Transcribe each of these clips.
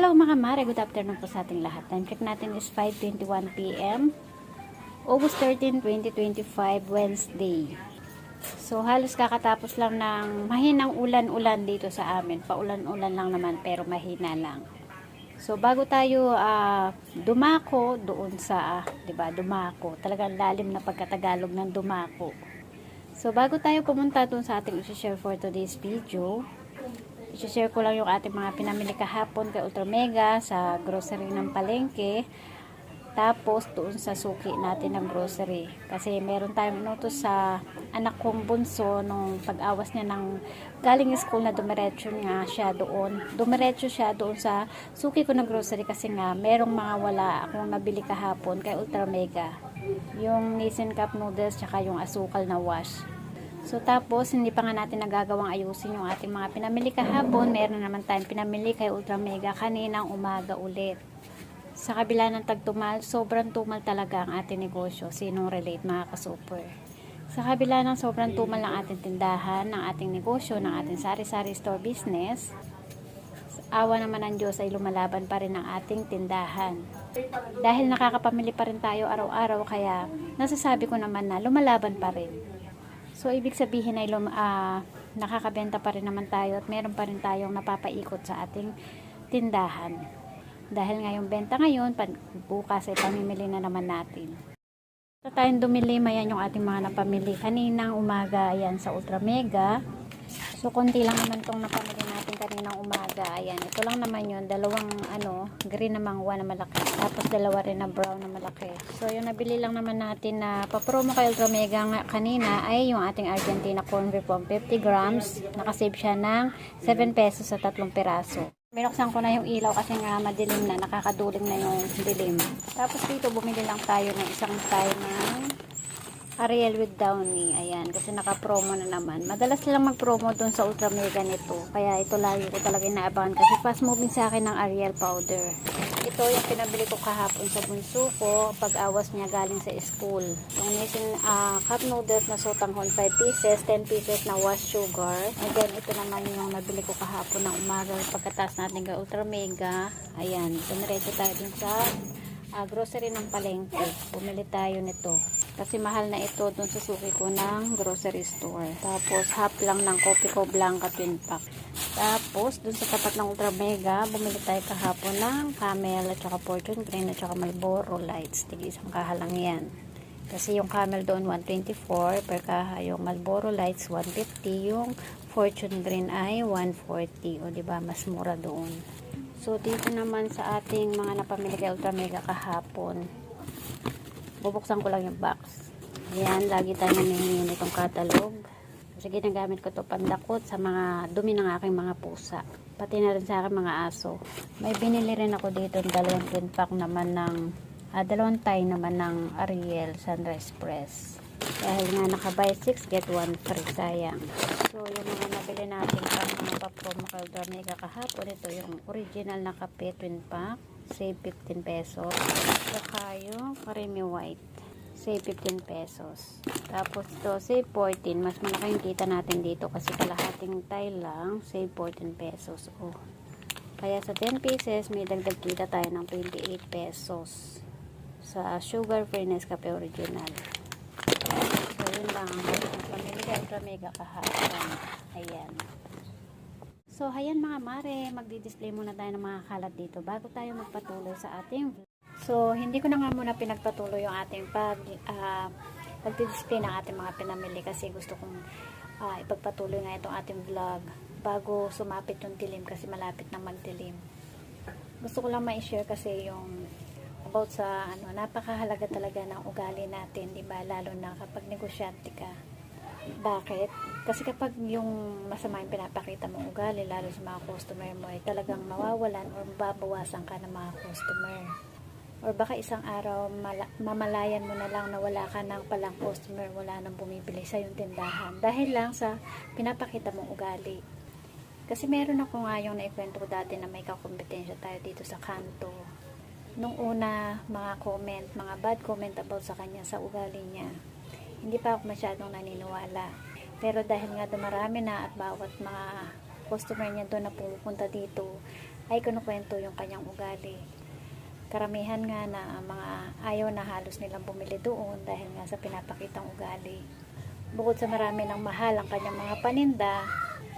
Hello mga mare, good afternoon po sa ating lahat. Time check natin is 5.21pm, August 13, 2025, Wednesday. So halos kakatapos lang ng mahinang ulan-ulan dito sa amin. Paulan-ulan lang naman pero mahina lang. So bago tayo ah, dumako doon sa, ah, 'di ba, dumako. Talagang lalim na pagkatagalog ng dumako. So bago tayo pumunta doon sa ating i-share for today's video, i-share ko lang yung ating mga pinamili kahapon kay Ultra Mega sa grocery ng palengke. Tapos doon sa suki natin ng grocery. Kasi meron tayong inutos sa anak kong bunso nung pag-awas niya ng galing school na dumiretso nga siya doon. Dumiretso siya doon sa suki ko ng grocery kasi nga merong mga wala akong nabili kahapon kay Ultra Mega. Yung Nissin Cup noodles tsaka yung asukal na wash. So tapos hindi pa nga natin nagagawang ayusin yung ating mga pinamili kahapon. Meron naman tayong pinamili kay Ultra Mega kaninang umaga ulit. Sa kabila ng tagtumal, sobrang tumal talaga ang ating negosyo. Sinong relate mga ka-super? Sa kabila ng sobrang tumal ng ating tindahan, ng ating negosyo, ng ating sari-sari store business, awa naman ng Diyos ay lumalaban pa rin ang ating tindahan. Dahil nakakapamili pa rin tayo araw-araw, kaya nasasabi ko naman na lumalaban pa rin. So, ibig sabihin ay lum, ah, nakakabenta pa rin naman tayo at meron pa rin tayong napapaikot sa ating tindahan. Dahil ngayong benta ngayon, bukas ay pamimili na naman natin. Sa tayong dumili, mayan yung ating mga napamili. Kaninang umaga, ayan, sa Ultra Mega. So, konti lang naman tong napamili kaninang umaga. Ayan, ito lang naman yun. Dalawang, ano, green na mangwa na malaki. Tapos, dalawa rin na brown na malaki. So, yung nabili lang naman natin na papromo kay Ultra Mega nga kanina ay yung ating Argentina corn beef 150 grams. Nakasave siya ng 7 pesos sa tatlong piraso. Binuksan ko na yung ilaw kasi nga madilim na, nakakaduling na yung dilim. Tapos dito bumili lang tayo ng isang style ng Ariel with Downy. Ayan, kasi naka-promo na naman. Madalas silang mag-promo dun sa Ultra Mega nito. Kaya ito lagi ko talaga inaabangan kasi fast moving sa akin ng Ariel powder. Ito yung pinabili ko kahapon sa bunso ko pag awas niya galing sa school. Yung Nissin ah, cup noodles na sotanghon 5 pieces, 10 pieces na wash sugar. And then ito naman yung nabili ko kahapon ng umaga pagkatas natin kay Ultra Mega. Ayan, dumiretso tayo dun sa ah, grocery ng palengke. Bumili tayo nito. Kasi mahal na ito dun sa suki ko ng grocery store. Tapos half lang ng Coffee Co Blanca twin pack. Tapos dun sa tapat ng Ultra Mega, bumili tayo kahapon ng Camel at saka Fortune Green at saka Marlboro Lights. Tig isang kahalang yan. Kasi yung Camel doon 124 per kaha, yung Marlboro Lights 150, yung Fortune Green ay 140. O di ba mas mura doon. So dito naman sa ating mga napamili kay Ultra Mega kahapon, bubuksan ko lang yung box. Ayan, lagi tayo nanghihingi nitong catalog. Kasi ginagamit ko to pandakot sa mga dumi ng aking mga pusa. Pati na rin sa aking mga aso. May binili rin ako dito ng dalawang twin pack naman ng, ah, dalawang tie naman ng Ariel Sunrise Press. Dahil nga naka-buy 6, get 1 free, sayang. So, yung mga nabili natin pang mga pa-promo kay Mega kahapon, ito yung original na kape twin pack, save 15 pesos. Saka yung Karimi White, save 15 pesos. Tapos ito, save 14. Mas malaki yung kita natin dito kasi kalahating tie lang, save 14 pesos. Oh. Kaya sa 10 pieces, may dagdag kita tayo ng 28 pesos sa sugar free Nescafe original. Yun lang ang pamili kay Ultra Mega kahapon. Ayan. So, ayan mga mare, magdi-display muna tayo ng mga kalat dito bago tayo magpatuloy sa ating. So, hindi ko na nga muna pinagpatuloy yung ating pag, ah, pagdi-display ng ating mga pinamili kasi gusto kong ah, ipagpatuloy nga itong ating vlog bago sumapit yung dilim kasi malapit na magdilim. Gusto ko lang ma-share kasi yung about sa ano, napakahalaga talaga ng ugali natin, 'di ba? Lalo na kapag negosyante ka. Bakit? Kasi kapag yung masama yung pinapakita mong ugali, lalo sa mga customer mo, ay talagang mawawalan or mababawasan ka ng mga customer. Or baka isang araw, mala- mamalayan mo na lang na wala ka ng palang customer, wala nang bumibili sa yung tindahan. Dahil lang sa pinapakita mong ugali. Kasi meron ako nga yung naikwento ko dati na may kakompetensya tayo dito sa kanto. Nung una, mga comment, mga bad comment about sa kanya, sa ugali niya. Hindi pa ako masyadong naniniwala. Pero dahil nga dumarami na at bawat mga customer niya doon na pumupunta dito, ay kinukwento yung kanyang ugali. Karamihan nga na mga ayaw na halos nilang bumili doon dahil nga sa pinapakitang ugali. Bukod sa marami ng mahal ang kanyang mga paninda,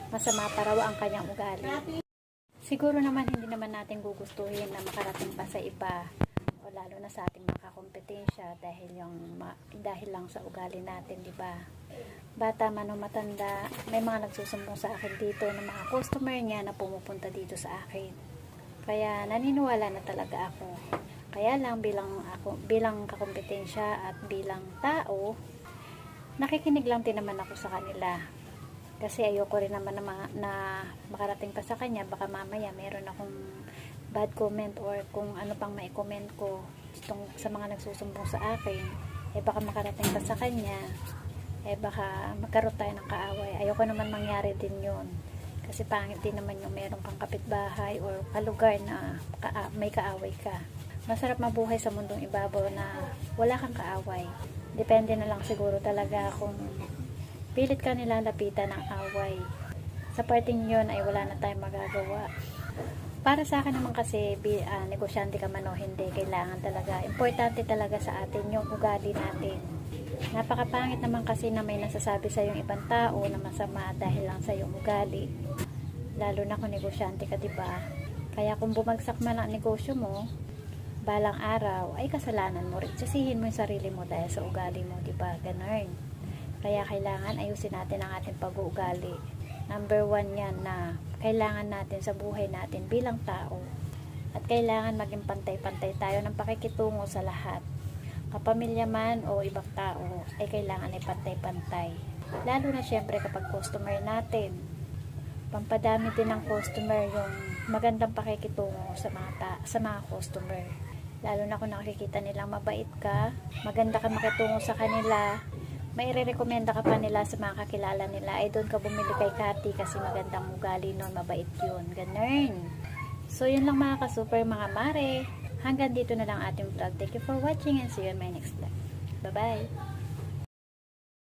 masama pa raw ang kanyang ugali. Siguro naman hindi naman natin gugustuhin na makarating pa sa iba o lalo na sa ating mga kompetensya dahil yung dahil lang sa ugali natin, di ba? Bata man o matanda, may mga nagsusumbong sa akin dito ng mga customer niya na pumupunta dito sa akin. Kaya naniniwala na talaga ako. Kaya lang bilang ako bilang kakompetensya at bilang tao, nakikinig lang din naman ako sa kanila. Kasi ayoko rin naman na, na makarating pa sa kanya, baka mamaya meron akong bad comment or kung ano pang mai-comment ko itong, sa mga nagsusumbong sa akin, eh baka makarating pa sa kanya, eh baka magkaroon tayo ng kaaway. Ayoko naman mangyari din yun. Kasi pangit din naman yung meron kang kapitbahay or kalugar na ka- may kaaway ka. Masarap mabuhay sa mundong ibabaw na wala kang kaaway. Depende na lang siguro talaga kung pilit ka nilalapitan ng away. Sa parting yun ay wala na tayong magagawa. Para sa akin naman kasi, bi, ah, negosyante ka man o hindi, kailangan talaga, importante talaga sa atin yung ugali natin. Napakapangit naman kasi na may nasasabi sa yung ibang tao na masama dahil lang sa yung ugali. Lalo na kung negosyante ka, 'di ba? Kaya kung bumagsak man ang negosyo mo, balang araw ay kasalanan mo rin. Sisihin mo yung sarili mo dahil sa ugali mo, 'di ba? Ganun. Kaya kailangan ayusin natin ang ating pag-uugali. Number one yan na kailangan natin sa buhay natin bilang tao. At kailangan maging pantay-pantay tayo ng pakikitungo sa lahat. Kapamilya man o ibang tao, ay kailangan ay pantay-pantay. Lalo na syempre kapag customer natin. Pampadami din ng customer yung magandang pakikitungo sa mga, ta- sa mga customer. Lalo na kung nakikita nilang mabait ka, maganda ka makitungo sa kanila, may re-recommenda ka pa nila sa mga kakilala nila, ay doon ka bumili kay Cathy kasi magandang ugali nun, mabait yun. Ganun. So, yun lang mga ka-super, mga mare. Hanggang dito na lang ating vlog. Thank you for watching and see you in my next vlog. Bye-bye!